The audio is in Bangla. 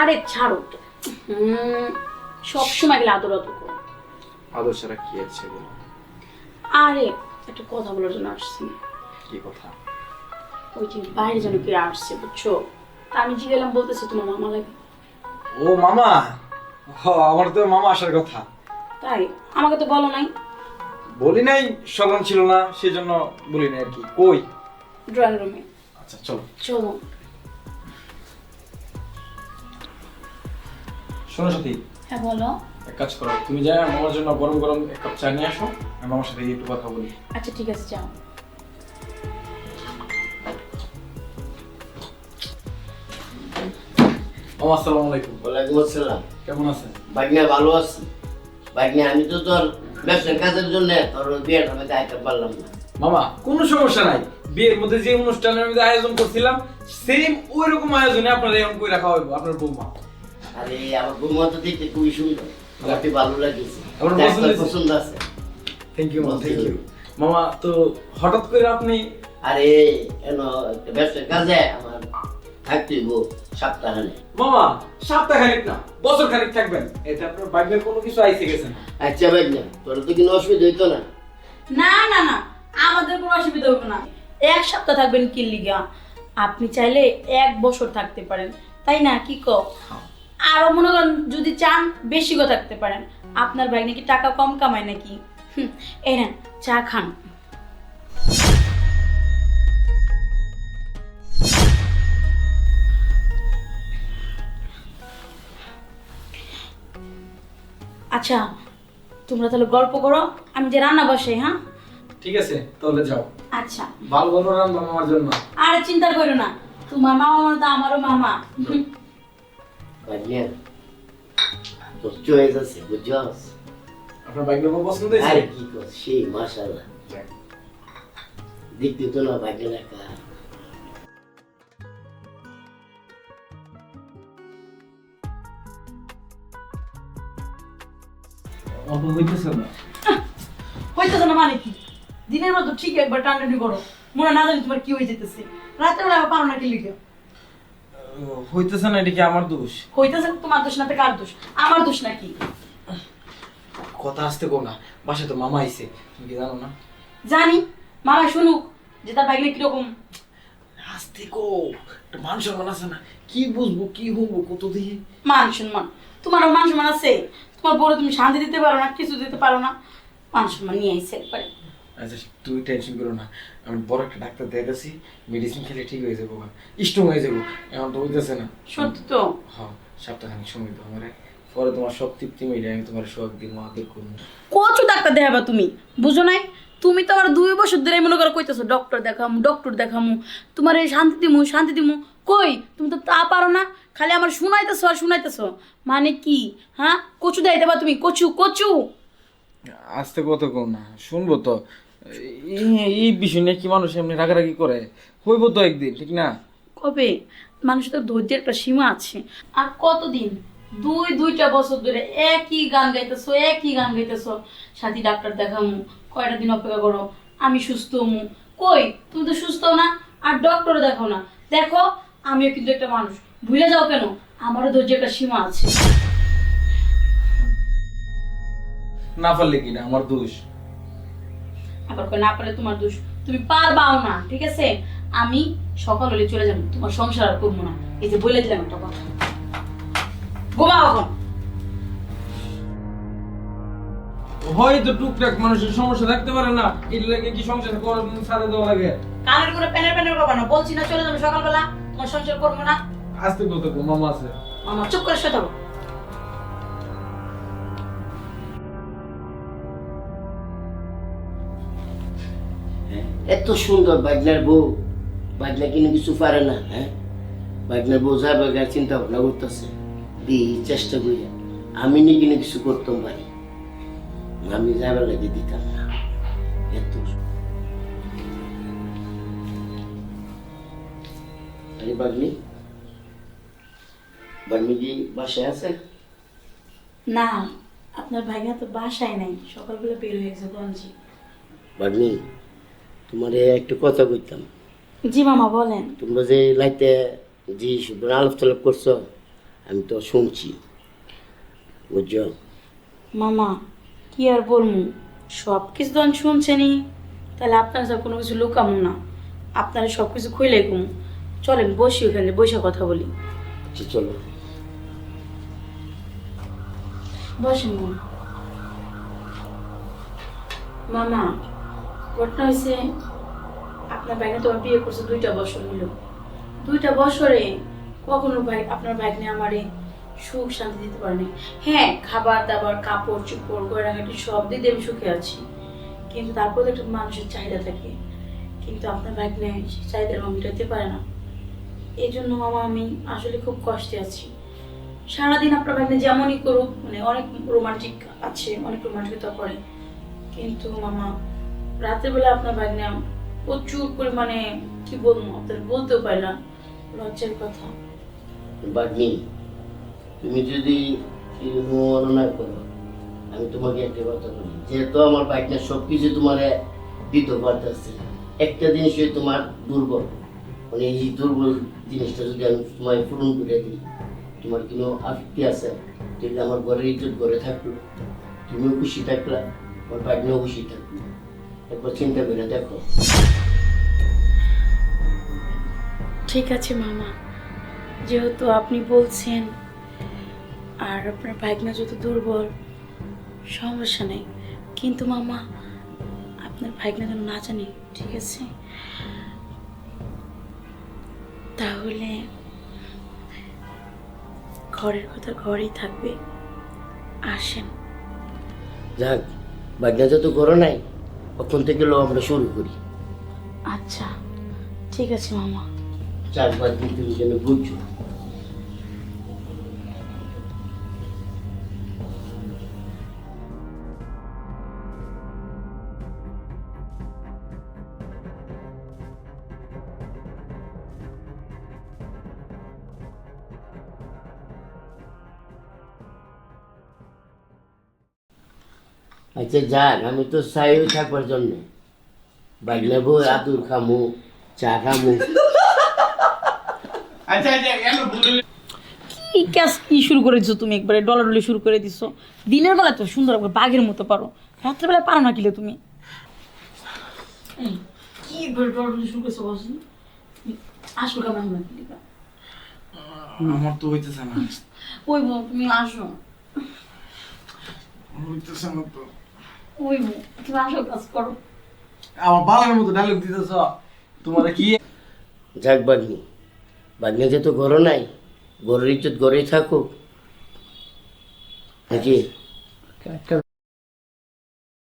আরে ছাড়ো তো হুম, সবসময় গেলে আদর আদর করো। আদর ছাড়া কি আছে বলো আরে একটা কথা বলার জন্য আসছি। কি কথা? ওই যে বাইরে যেন কে আসছে বুঝছ? তা আমি জিগেলাম বলতেছে তোমার মামা লাগে। ও মামা? হ আমার তো মামা আসার কথা। তাই? আমাকে তো বলো নাই। বলি নাই স্মরণ ছিল না সেজন্য বলি নাই আর কি। কই? ড্রয়িং রুমে। আচ্ছা চলো। চলো। শোনো সাথী হ্যাঁ বলো। এক কাজ করো তুমি যাই মামার জন্য গরম গরম এক কাপ চা নিয়ে আসো আমি মামার সাথে গিয়ে একটু কথা বলি। আচ্ছা ঠিক আছে যাও। মামা আসসালামু আলাইকুম। ওয়ালাইকুম আসসালাম। কেমন আছেন? ভাগ্নে ভালো আছি। ভাগ্নে আমি তো তোর ব্যবসার কাজের জন্য তোর বিয়েটা আমি আইতে পারলাম না। মামা কোনো সমস্যা নাই। বিয়ের মধ্যে যে অনুষ্ঠানের মধ্যে আয়োজন করছিলাম সেম ওই রকম আয়োজনে আপনারা এমন করে রাখা হইব আপনার বৌমা। আরে আমার বৌমা তো দেখতে খুবই সুন্দর। আমার তো ভালো লাগেছে আমার পছন্দ আছে। থ্যাংক ইউ মামা থ্যাংক ইউ মামা তো হঠাৎ করে আপনি আরে এন ব্যবসার কাজে আমার থাকতে হইব মামা সপ্তাহ না বছর খানিক থাকবেন। এটা আপনার বাইকের কোনো কিছু আইসে গেছে না। আচ্ছা ভাগ্নে তোর তো কোনো অসুবিধা হইতো না। না না না আমাদের কোনো অসুবিধা হবে না। এক সপ্তাহ থাকবেন আপনি চাইলে এক বছর থাকতে পারেন। তাই না? কি কো আরও মনে করেন যদি চান বেশি গো থাকতে পারেন আপনার ভাই নাকি টাকা কম কামায় নাকি? এই নেন চা খান। আচ্ছা তোমরা তাহলে গল্প করো আমি যে রান্না বসাই হ্যাঁ? ঠিক আছে তাহলে যাও। আচ্ছা। ভালো ভালো রান্না মামার জন্য। আরে চিন্তা করো না তোমার মামা মানে তো আমারও মামা। ভাগ্নে তোর চয়েস আছে বুঝছস আপনার বাইকের বউ পছন্দ হয়েছে আরে কি কর সেই মাশাআল্লাহ দেখতে তো না ভাগ্নে একা অল্প হইতেছে না হইতেছে না মানে কি দিনের মতো ঠিক একবার টানাটানি করো মনে না জানি তোমার কি হয়ে যেতেছে রাতের বেলা আবার পারো না কি লিখে হইতেছে না এটা কি আমার দোষ? হইতেছে তোমার দোষ না তো কার দোষ? আমার দোষ নাকি? কথা আসতে কো না বাসায় তো মামা আইছে তুমি কি জানো না? জানি মামা শুনুক যে তার বাইরে কীরকম। আসতে কো মান সম্মান আছে না কি বুঝব কি হব কত দিয়ে? মান সম্মান তোমারও মান সম্মান আছে? তোমার বড় তুমি শান্তি দিতে পারো না কিছু দিতে পারো না মান সম্মান নিয়ে আইছে একবারে। আচ্ছা তুই টেনশন করো না। আমি বড় একটা ডাক্তার দেখাচ্ছি মেডিসিন খেলে ঠিক হয়ে যাব স্ট্রং হয়ে যাব। এখন তো হইতেছে না। সত্যি তো? হ্যাঁ সপ্তাহখানিক সময় দাও আমার। পরে তোমার সব তৃপ্তি মিলে আমি তোমার সোহাগ দিন করব। কচু ডাক্তার দেখাবা তুমি? বুঝো নাই? তুমি তো আমার দুই বছর ধরে মনে করো কইতেছো ডক্টর দেখামু ডক্টর দেখামু। তোমার এই শান্তি দিমু শান্তি দিমু। কই? তুমি তো তা পারো না। খালি আমার শুনাইতেছো আর শুনাইতেছো। মানে কি? হ্যাঁ? কচু দেয় দেবা তুমি? কচু কচু। আসতে কত কম না শুনব তো। এই- বিষয় নিয়ে কি মানুষ এমনি রাগারাগি করে? হইব তো একদিন ঠিক না? কবে? মানুষের তো ধৈর্যের একটা সীমা আছে। আর কতদিন? দুই দুইটা বছর ধরে একই গান গাইতেছো একই গান গাইতেছো। সাথী ডাক্তার দেখামু কয়টা দিন অপেক্ষা করো? আমি সুস্থ হমু। কই? তুমি তো সুস্থ না আর ডক্টর দেখো না। দেখো আমিও কিন্তু একটা মানুষ। ভুলে যাও কেন? আমারও ধৈর্যের একটা সীমা আছে। না পারলে কি না? আমার দোষ। আবার না পারলে তোমার দোষ তুমি পারবাও না ঠিক আছে? আমি সকাল হলে চলে যাব তোমার সংসার আর করব না। এই যে বলে দিলাম একটা কথা। ঘুমাও এখন। হয়তো টুকটাক মানুষের সমস্যা থাকতে পারে না এর লাগে কি সংসার করার সাথে দেওয়া লাগে? কানের করে প্যানের প্যানের করব না বলছি না চলে যাবে সকালবেলা তোমার সংসার করব না। আসতে কম মামা আছে। মামা চুপ করে শুয়ে থাকো। এত সুন্দর বাজনার বউ। বাজনা কিন্তু কিছু পারে না হ্যাঁ? বাজনার বউ যা বাগার চিন্তা ভাবনা করতেছে দি চেষ্টা করি আমি নি কিনে কিছু করতাম পারি। আমি যাবার লাগে দিতাম না। এত আরে বাগনি বাগনি কি বাসায় আছে? না আপনার ভাইয়া তো বাসায় নাই। সকালবেলা বের হয়ে গেছে গঞ্জি। বাগনি তোমার একটু কথা কইতাম। জি মামা বলেন। তোমরা যে লাইতে জি শুধু আলাপ তালাপ করছ আমি তো শুনছি। বুঝছ? মামা কি আর বলব সব কিছু যখন শুনছেনই। তাহলে আপনার কাছে কোনো কিছু লুকামো না। আপনারা সব কিছু খুইলে কম। চলেন বসি ওখানে বসে কথা বলি। আচ্ছা চলো। বসেন মামা ঘটনা হয়েছে, আপনার ভাইনে তোমার বিয়ে করছে দুইটা বছর হলো। দুইটা বছরে কখনো ভাই আপনার ভাইনে আমারে সুখ শান্তি দিতে পারেনি। হ্যাঁ খাবার দাবার, কাপড় গয়নাঘাটি সব আমি সুখে আছি। কিন্তু তারপর একটা মানুষের চাহিদা থাকে। কিন্তু আপনার ভাগ্নে সেই চাহিদার আমি মেটাতে পারে না। এই জন্য মামা, আমি আসলে খুব কষ্টে আছি। সারাদিন আপনার ভাগ্নে যেমনই করুক মানে অনেক রোমান্টিক আছে, অনেক রোমান্টিকতা করে। কিন্তু মামা রাতের বেলা আপনার ভাগ্নে প্রচুর পরিমাণে, কি বলব, আপনার বলতেও পারে না, লজ্জার কথা। বাগনি তুমি যদি মনে করো, আমি তোমাকে একটা কথা বলি। যেহেতু আমার বাইকটা সব কিছু তোমার দিতে পারতেছে একটা জিনিসই তোমার দুর্বল। মানে এই দুর্বল জিনিসটা যদি আমি তোমায় পূরণ করে দিই, তোমার কোনো আপত্তি আছে? তাহলে আমার ঘরের ইজ্জত ঘরে থাকল। তুমিও খুশি থাকলা, আমার বাইকটাও খুশি থাকল। একবার চিন্তা করে দেখো। ঠিক আছে মামা। যেহেতু আপনি বলছেন আর আপনার ভাগনা যত দুর্বল সমস্যা নেই। কিন্তু মামা আপনার ভাগনা যেন না জানে ঠিক আছে? তাহলে ঘরের কথা ঘরেই থাকবে। আসেন। যাক বাইকটা যত ঘরে নাই তখন থেকে লো আমরা শুরু করি। আচ্ছা ঠিক আছে মামা। চারবার দিন তুমি যেন বুঝছ। আচ্ছা যাক আমি তো চাই থাকবার জন্য। বাইক নেব আদুর খামু চা খামু। কি ক্যাস কি শুরু করে দিছো তুমি একবারে? ডলাডলি শুরু করে দিছো। দিনের বেলা তো সুন্দর একবার বাঘের মতো পারো। রাত্রেবেলা পারো না কিলে তুমি? কি একবারে ডলাডলি শুরু করেছ বসি আসো কেমন না কিলে আমার তো হইতেছে না। ওই তুমি আসো। হইতেছে না তো। ওই তুমি আসো কাজ করো। আমার বালের মতো ডায়লগ দিতেছ তোমার কি? যাক বাগনি বাগনি তো ঘর নাই ঘরের ইজ্জত ঘরেই থাকুক। নাকি?